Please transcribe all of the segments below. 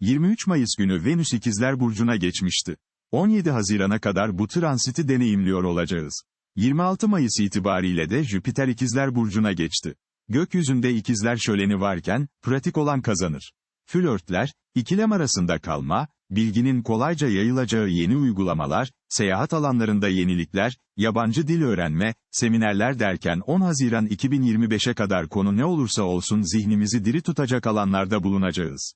23 Mayıs günü Venüs İkizler Burcu'na geçmişti. 17 Haziran'a kadar bu transiti deneyimliyor olacağız. 26 Mayıs itibariyle de Jüpiter İkizler Burcu'na geçti. Gökyüzünde ikizler şöleni varken, pratik olan kazanır. Flörtler, ikilem arasında kalma, bilginin kolayca yayılacağı yeni uygulamalar, seyahat alanlarında yenilikler, yabancı dil öğrenme, seminerler derken 10 Haziran 2025'e kadar konu ne olursa olsun zihnimizi diri tutacak alanlarda bulunacağız.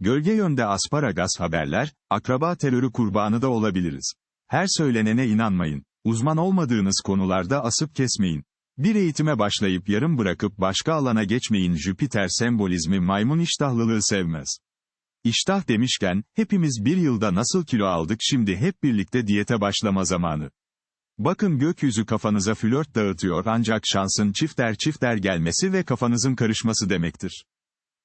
Gölge yönde asparagas haberler, akraba terörü kurbanı da olabiliriz. Her söylenene inanmayın. Uzman olmadığınız konularda asıp kesmeyin. Bir eğitime başlayıp yarım bırakıp başka alana geçmeyin Jüpiter sembolizmi maymun iştahlılığı sevmez. İştah demişken, hepimiz bir yılda nasıl kilo aldık şimdi hep birlikte diyete başlama zamanı. Bakın gökyüzü kafanıza flört dağıtıyor ancak şansın çifter çifter gelmesi ve kafanızın karışması demektir.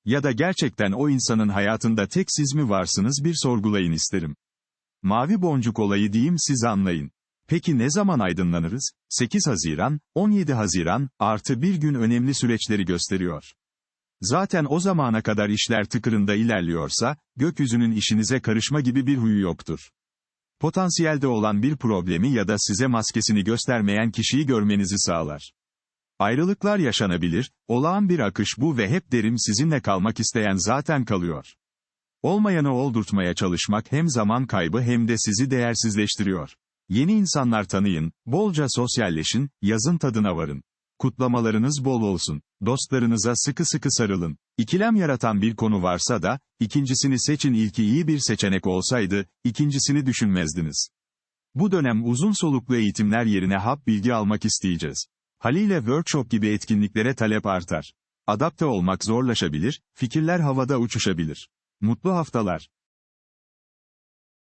Ya da gerçekten o insanın hayatında tek siz mi varsınız bir sorgulayın isterim. Mavi boncuk olayı diyeyim siz anlayın. Peki ne zaman aydınlanırız? 8 Haziran, 17 Haziran, artı bir gün önemli süreçleri gösteriyor. Zaten o zamana kadar işler tıkırında ilerliyorsa, gökyüzünün işinize karışma gibi bir huyu yoktur. Potansiyelde olan bir problemi ya da size maskesini göstermeyen kişiyi görmenizi sağlar. Ayrılıklar yaşanabilir, olağan bir akış bu ve hep derim sizinle kalmak isteyen zaten kalıyor. Olmayanı oldurtmaya çalışmak hem zaman kaybı hem de sizi değersizleştiriyor. Yeni insanlar tanıyın, bolca sosyalleşin, yazın tadına varın. Kutlamalarınız bol olsun. Dostlarınıza sıkı sıkı sarılın. İkilem yaratan bir konu varsa da, ikincisini seçin ilki iyi bir seçenek olsaydı, ikincisini düşünmezdiniz. Bu dönem uzun soluklu eğitimler yerine hap bilgi almak isteyeceğiz. Haliyle workshop gibi etkinliklere talep artar. Adapte olmak zorlaşabilir, fikirler havada uçuşabilir. Mutlu haftalar.